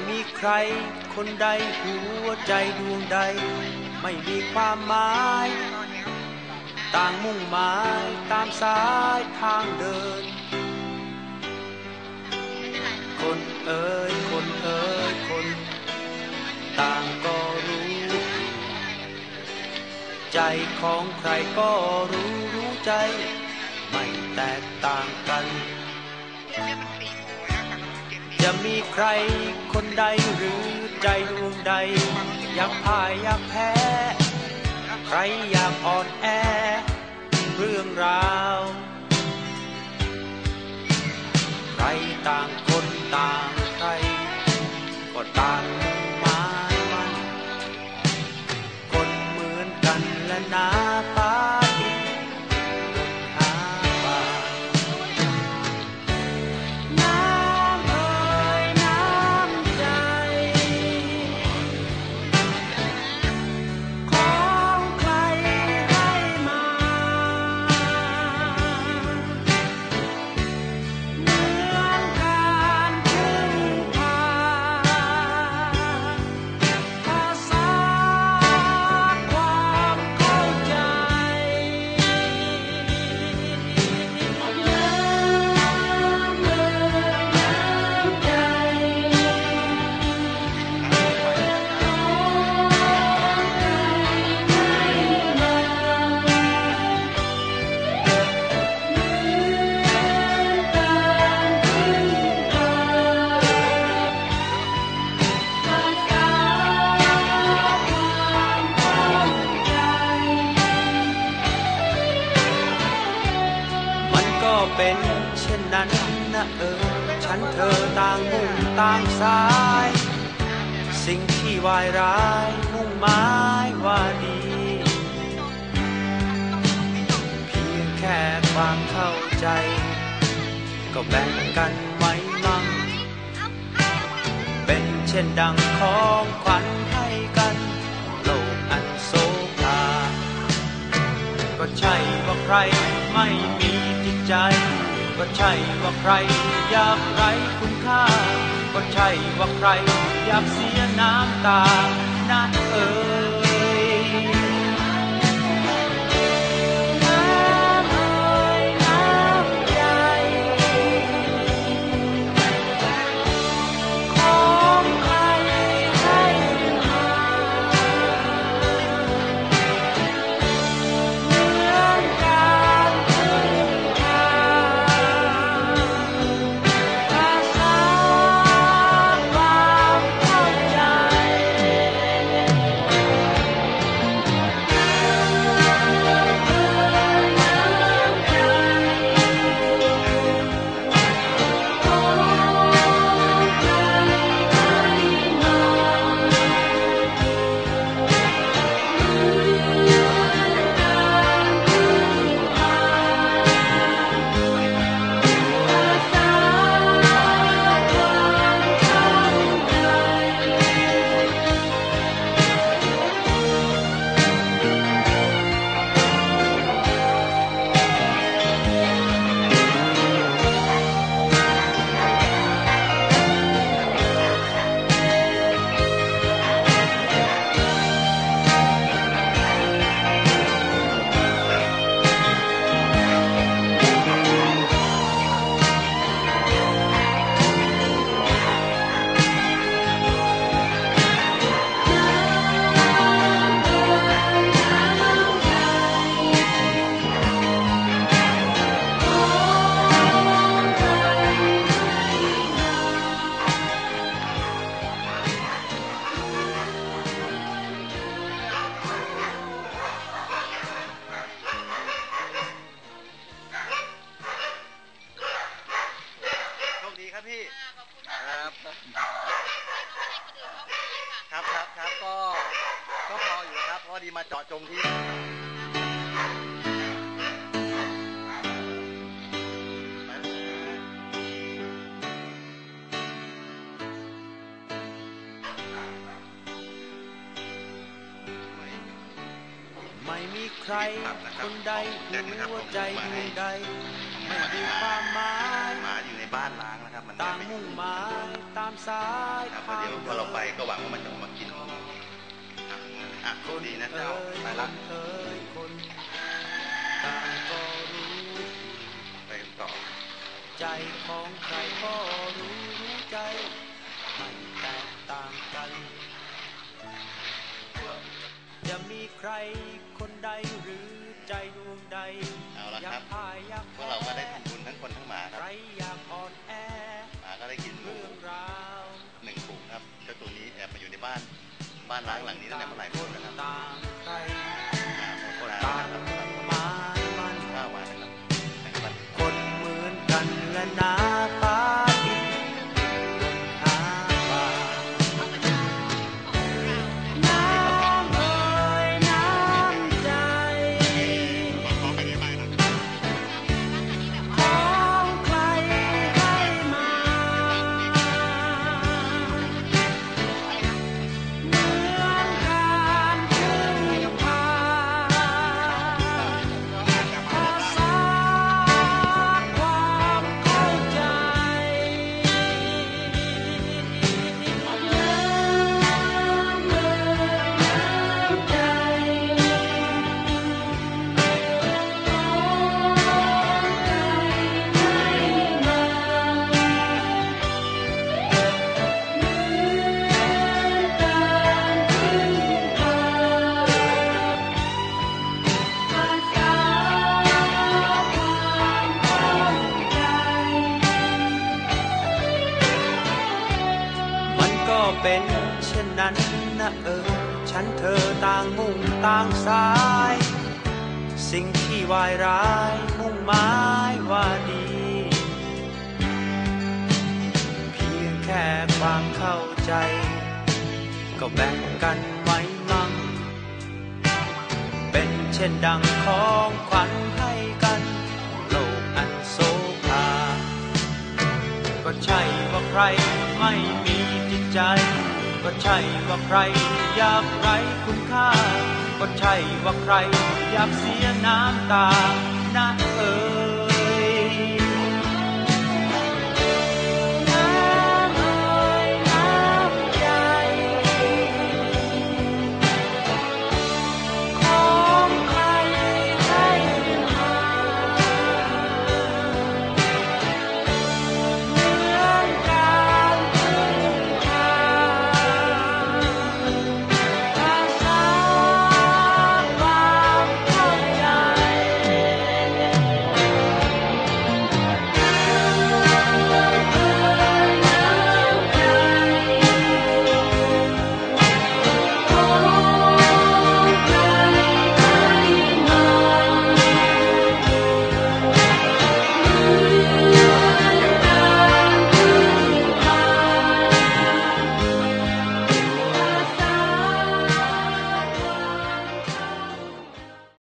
ไม่มีใคร คนใดหัวใจดวงใด ไม่มีความหมาย ต่างมุ่งหมายตามสายทางเดิน คนเอ่ยคนเอ่ยคน ต่างก็รู้ ใจของใครก็รู้รู้ใจ ไม่แตกต่างกัน จะมีใครคนใดหรือใจดวงใด อยากพ่ายอยากแพ้ ใครอยากอ่อนแอ เรื่องราว ใครต่างคนต่างใคร ก็ต่างมุ่งหมายมันคนเหมือนกันและนา เป็นเช่นนั้นนะเออ ฉันเธอต่างมุ่งต่างสาย สิ่งที่วายร้ายมุ่งหมายว่าดี เพียงแค่ความเข้าใจ ก็แบ่งกันไว้มั่ง เป็นเช่นดังของขวัญให้กันโลกอันโสภาก็ใช่ว่าใครไม่มี ใจ ก็ใช่ว่าใครอยากไรคุณค่า ก็ใช่ว่าใครอยากเสียน้ำตา นั่นเออ จาะจงที่ไม่มีใครคนใดหัวใจดวงใดไม่มีความหมายหมาอยู่ในบ้านล้างนะครับมันต่างมุ่งหมายตามสายครับทางเดี๋ยวพอเราไปก็หวังว่ามันจะมากิน อะอะโชคดีนะเจ้าไปละเอ่ยคนต่างก็รู้ไปต่อ ใจของใครก็รู้รู้ใจไม่แตกต่างกัน จะมีใครคนใดหรือใจดวงใดเอาละอยาครักบพ่ายอยากพวกเราก็ได้ทำบุญทั้งคนทั้งหมาคใครรับานล้างหลังนี้ตั้งแต่เมื่อไหร่ไม่รู้นะครับต่างใครอ่าหมดเวลาต่างแล้วนะครับหมายมันข้าวหวานนะครับนะครับคนเหมือนกันและนาปา เป็นเช่นนั้นนะเออ ฉันเธอต่างมุ่งต่างสาย สิ่งที่วายร้ายมุ่งหมายว่าดี เพียงแค่ความเข้าใจ ก็แบ่งกันไว้มั่ง เป็นเช่นดังของขวัญให้กัน โลกอันโศภาก็ใช่ว่าใครไม่มี ใจ ก็ใช่ว่าใครอยากไรคุณค่า ก็ใช่ว่าใครอยากเสียน้ำตานะเออ